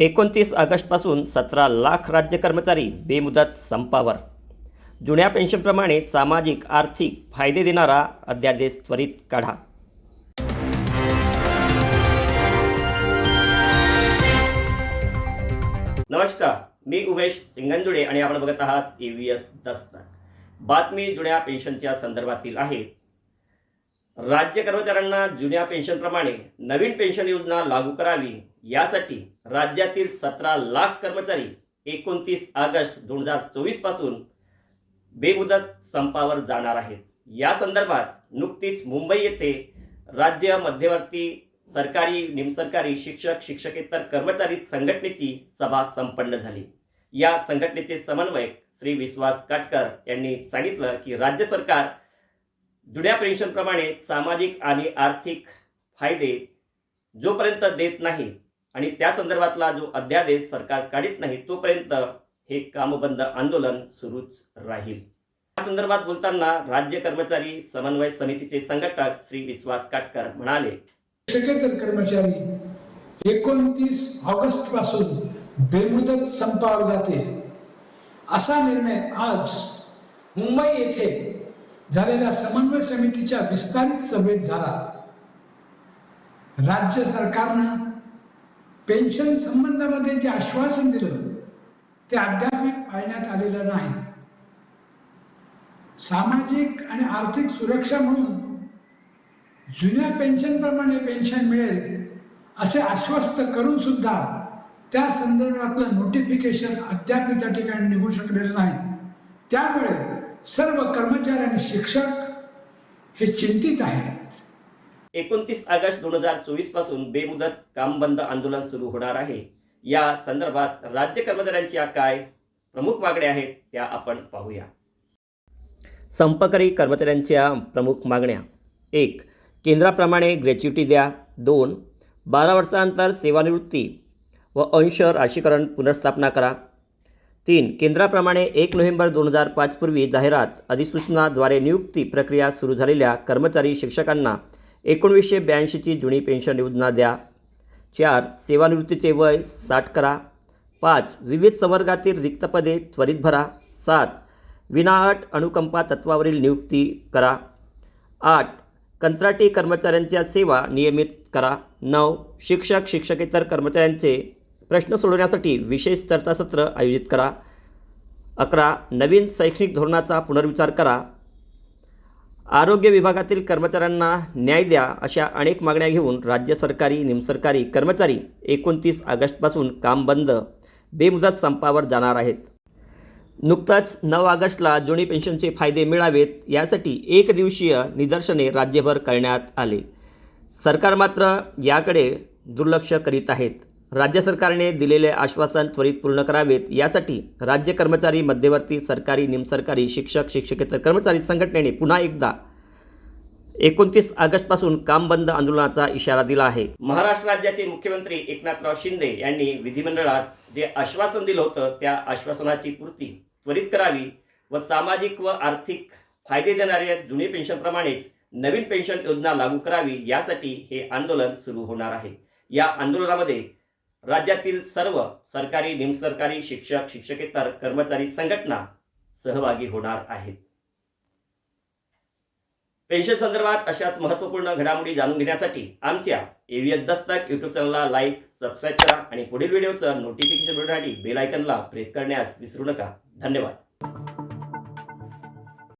एकोणतीस ऑगस्टपासून सतरा लाख राज्य कर्मचारी बेमुदत संपावर. जुन्या पेन्शनप्रमाणे सामाजिक आर्थिक फायदे देणारा अध्यादेश त्वरित काढा. नमस्कार मी उमेश सिंगंजुडे आणि आपण बघत आहात ए व्ही एस दस्तक. बातमी जुन्या पेन्शनच्या संदर्भातील आहे. राज्य कर्मचाऱ्यांना जुन्या पेन्शनप्रमाणे नवीन पेन्शन योजना लागू करावी यासाठी राज्यातील सतरा लाख कर्मचारी एकोणतीस ऑगस्ट दोन हजार चोवीसपासून बेमुदत संपावर जाणार आहेत. या संदर्भात नुकतीच मुंबई येथे राज्य मध्यवर्ती सरकारी निमसरकारी शिक्षक शिक्षकेतर कर्मचारी संघटनेची सभा संपन्न झाली. या संघटनेचे समन्वयक श्री विश्वास काटकर यांनी सांगितलं की राज्य सरकार जुन्या पेन्शनप्रमाणे सामाजिक आणि आर्थिक फायदे जोपर्यंत देत नाही आणि त्या संदर्भातला जो अध्यादेश सरकार काढत नाही तोपर्यंत हे कामबंद आंदोलन सुरूच राहील. या संदर्भात बोलताना राज्य कर्मचारी समन्वय समितीचे संघटक श्री विश्वास काटकर म्हणाले कर्मचारी एकोणतीस ऑगस्टपासून बेमुदत संपावर जातील असा निर्णय आज मुंबई येथे झालेल्या समन्वय समितीच्या विस्तारित सभेत झाला. राज्य सरकारनं पेन्शन संबंधामध्ये जे आश्वासन दिलं ते अद्याप पाळण्यात आलेलं नाही. सामाजिक आणि आर्थिक सुरक्षा म्हणून जुन्या पेन्शनप्रमाणे पेन्शन मिळेल असे आश्वस्त करून सुद्धा त्या संदर्भातलं नोटिफिकेशन अद्याप त्या ठिकाणी निघू शकलेलं नाही. त्यामुळे सर्व कर्मचारी आणि शिक्षक हे चिंतित आहेत. एकोणतीस ऑगस्ट दोन हजार चोवीसपासून बेमुदत काम बंद आंदोलन सुरू होणार आहे. या संदर्भात राज्य कर्मचाऱ्यांच्या काय प्रमुख मागण्या आहेत त्या आपण पाहूया. संपकरी कर्मचाऱ्यांच्या प्रमुख मागण्या. एक केंद्राप्रमाणे ग्रॅच्युटी द्या. दोन बारा वर्षानंतर सेवानिवृत्ती व अंश राशीकरण पुनर्स्थापना करा. तीन केंद्राप्रमाणे एक नोव्हेंबर दोन हजार पाचपूर्वी जाहिरात अधिसूचनाद्वारे नियुक्ती प्रक्रिया सुरू झालेल्या कर्मचारी शिक्षकांना एकोणवीसशे ब्याऐंशीची जुनी पेन्शन योजना द्या. चार सेवानिवृत्तीचे वय साठ करा. पाच विविध संवर्गातील रिक्तपदे त्वरित भरा. सात विनाअट अनुकंपा तत्वावरील नियुक्ती करा. आठ कंत्राटी कर्मचाऱ्यांच्या सेवा नियमित करा. नऊ शिक्षक शिक्षकेतर कर्मचाऱ्यांचे प्रश्न सोडवण्यासाठी विशेष चर्चासत्र आयोजित करा. अकरा नवीन शैक्षणिक धोरणाचा पुनर्विचार करा. आरोग्य विभागातील कर्मचाऱ्यांना न्याय द्या अशा अनेक मागण्या घेऊन राज्य सरकारी निमसरकारी कर्मचारी एकोणतीस ऑगस्टपासून काम बंद बेमुदत संपावर जाणार आहेत. नुकताच नऊ ऑगस्टला जुनी पेन्शनचे फायदे मिळावेत यासाठी एक दिवसीय निदर्शने राज्यभर करण्यात आले. सरकार मात्र याकडे दुर्लक्ष करीत आहेत. राज्य सरकारने दिलेले आश्वासन त्वरित पूर्ण करावेत. यासाठी राज्य कर्मचारी मध्यवर्ती सरकारी निमसरकारी शिक्षक शिक्षकेतर कर्मचारी संघटनेने पुन्हा एकदा एकोणतीस ऑगस्टपासून काम बंद आंदोलनाचा इशारा दिला आहे. महाराष्ट्र राज्याचे मुख्यमंत्री एकनाथराव शिंदे यांनी विधिमंडळात जे आश्वासन दिलं होतं त्या आश्वासनाची पूर्ती त्वरित करावी व सामाजिक व आर्थिक फायदे देणाऱ्या जुने पेन्शनप्रमाणेच नवीन पेन्शन योजना लागू करावी यासाठी हे आंदोलन सुरू होणार आहे. या आंदोलनामध्ये राज्यातील सर्व सरकारी निमसरकारी शिक्षक शिक्षकेतर कर्मचारी संघटना सहभागी होणार आहेत. पेन्शन संदर्भात अशाच महत्त्वपूर्ण घडामोडी जाणून घेण्यासाठी आमच्या एव्हीएस दस्तक यूट्यूब चॅनलला लाईक सबस्क्राईब करा आणि पुढील व्हिडिओचं नोटिफिकेशन मिळवण्यासाठी बेल आयकनला प्रेस करण्यास विसरू नका. धन्यवाद.